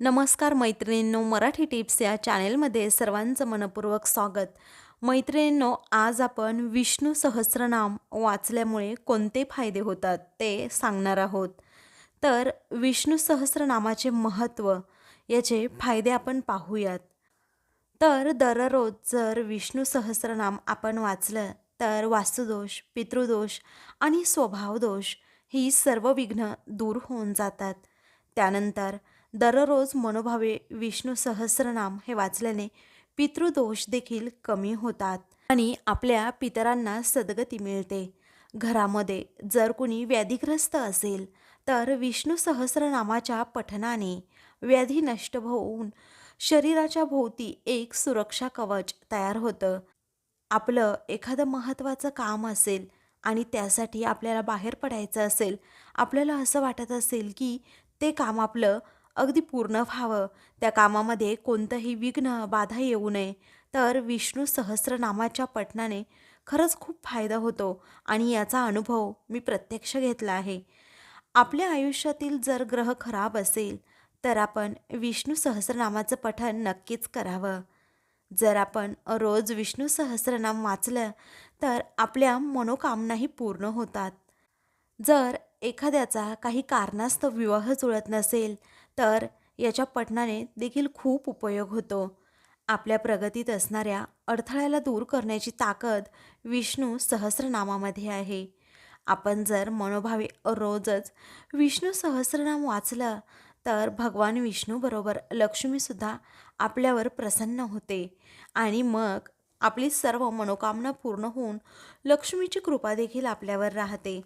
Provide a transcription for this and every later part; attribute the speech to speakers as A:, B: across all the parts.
A: नमस्कार मैत्रिणींनो मराठी टिप्स या चॅनेलमध्ये सर्वांचं मनपूर्वक स्वागत. मैत्रिणींनो आज आपण विष्णू सहस्रनाम वाचल्यामुळे कोणते फायदे होतात ते सांगणार आहोत. तर विष्णू सहस्रनामाचे महत्त्व याचे फायदे आपण पाहूयात. तर दररोज जर विष्णू सहस्रनाम आपण वाचलं तर वास्तुदोष पितृदोष आणि स्वभावदोष ही सर्व विघ्न दूर होऊन जातात. त्यानंतर दररोज मनोभावे विष्णू सहस्रनाम हे वाचल्याने पितृदोष देखील कमी होतात आणि आपल्या पितरांना सद्गती मिळते. घरामध्ये जर कुणी व्याधीग्रस्त असेल तर विष्णू सहस्रनामाच्या पठनाने व्याधी नष्ट होऊन शरीराच्या भोवती एक सुरक्षा कवच तयार होतं. आपलं एखादं महत्त्वाचं काम असेल आणि त्यासाठी आपल्याला बाहेर पडायचं असेल आपल्याला असं वाटत असेल की ते काम आपलं अगदी पूर्ण व्हावं. त्या कामामध्ये कोणतंही विघ्न बाधा येऊ नये. तर विष्णू सहस्रनामाच्या पठणाने खरंच खूप फायदा होतो आणि याचा अनुभव मी प्रत्यक्ष घेतला आहे. आपल्या आयुष्यातील जर ग्रह खराब असेल तर आपण विष्णू सहस्रनामाचं पठण नक्कीच करावं. जर आपण रोज विष्णू सहस्रनाम वाचलं तर आपल्या मनोकामनाही पूर्ण होतात. जर एखाद्याचा काही कारणास्तव विवाह जुळत नसेल तर याच्या पठणाने देखील खूप उपयोग होतो. आपल्या प्रगतीत असणाऱ्या अडथळ्याला दूर करण्याची ताकद विष्णू सहस्रनामामध्ये आहे. आपण जर मनोभावे रोजच विष्णू सहस्रनाम वाचलं तर भगवान विष्णूबरोबर लक्ष्मीसुद्धा आपल्यावर प्रसन्न होते आणि मग आपली सर्व मनोकामना पूर्ण होऊन लक्ष्मीची कृपा देखील आपल्यावर राहते.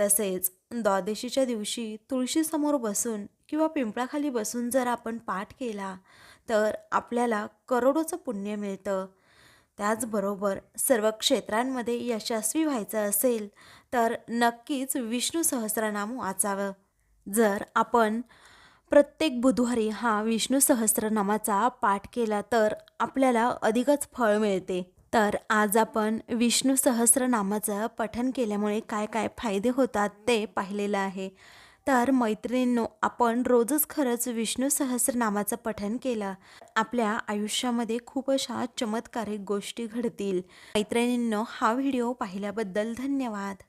A: तसेच द्वादशीच्या दिवशी तुळशीसमोर बसून किंवा पिंपळाखाली बसून जर आपण पाठ केला तर आपल्याला करोडोचं पुण्य मिळतं. त्याचबरोबर सर्व क्षेत्रांमध्ये यशस्वी व्हायचं असेल तर नक्कीच विष्णू सहस्रनाम वाचावं. जर आपण प्रत्येक बुधवारी हा विष्णू सहस्रनामाचा पाठ केला तर आपल्याला अधिकच फळ मिळते. तर आज आपण विष्णू सहस्रनामाचं पठन केल्यामुळे काय काय फायदे होतात ते पाहिलेलं आहे. तर मैत्रिणींनो आपण रोजच खरंच विष्णू सहस्रनामाचं पठन केलं. आपल्या आयुष्यामध्ये खूप अशा चमत्कारिक गोष्टी घडतील. मैत्रिणींनो हा व्हिडिओ पाहिल्याबद्दल धन्यवाद.